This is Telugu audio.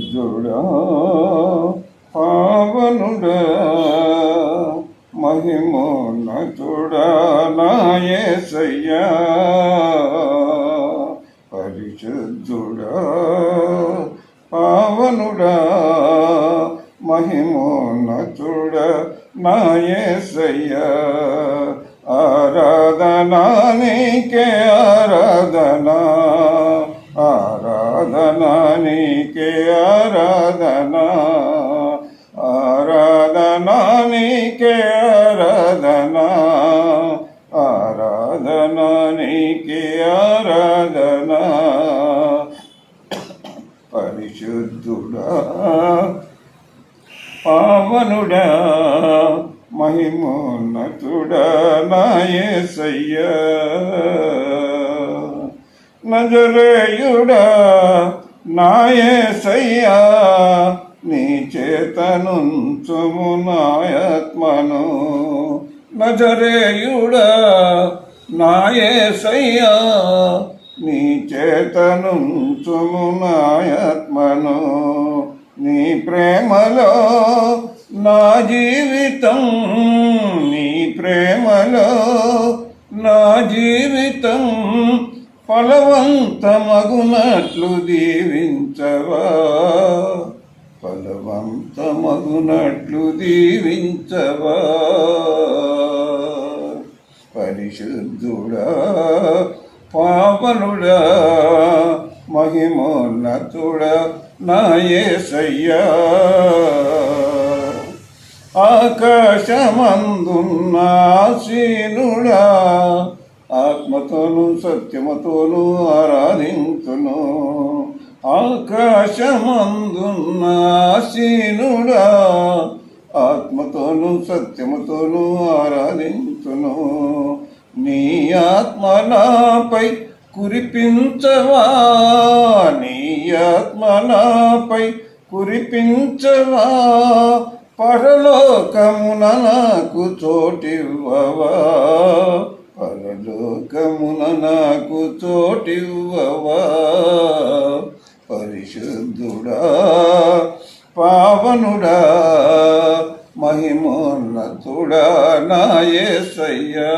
పరిశుద్ధుడా పావనుడా మహిమోన్నతుడా నాయసయ్యా పరిశుద్ధుడా పావనుడా మహిమోన్నతుడా నాయసయ్యా ఆరాధనా నీకే ఆరాధనా. ఆరాధనా నీకే ఆరాధనా. పరిశుద్ధుడా పావనుడా మహిమోన్నతుడా నాయసయ్యా నజరేయుడా నాయసయ్యా నీ చేతనుంచుము నాయత్మను. నజరేయుడా నాయసయ్యా నీ చేతనుంచుము నాయత్మను. నీ ప్రేమలో నా జీవితం నీ ప్రేమలో నా జీవితం ఫలవంతమగునట్లు దీవించవా. ఫలవంతమగునట్లు దీవించవా. పరిశుద్ధుడా పావనుడా మహిమోన్నతుడా నాయసయ్యా ఆకాశమందున్న ఆసీనుడా ఆత్మతోను సత్యమతోను ఆరాధించును ఆకాశమందున్న ఆసీనుడా ఆత్మతోను సత్యముతోను ఆరాధించును ఆత్మనాపై కురిపించవా? నీ ఆత్మనాపై కురిపించవా? పరలోకమున నాకు చోటివ్వవా? పరలోకమున నాకు చోటివ్వవా? పరిశుద్ధుడా పావనుడా మహిమోన్నతుడా నాయసయ్యా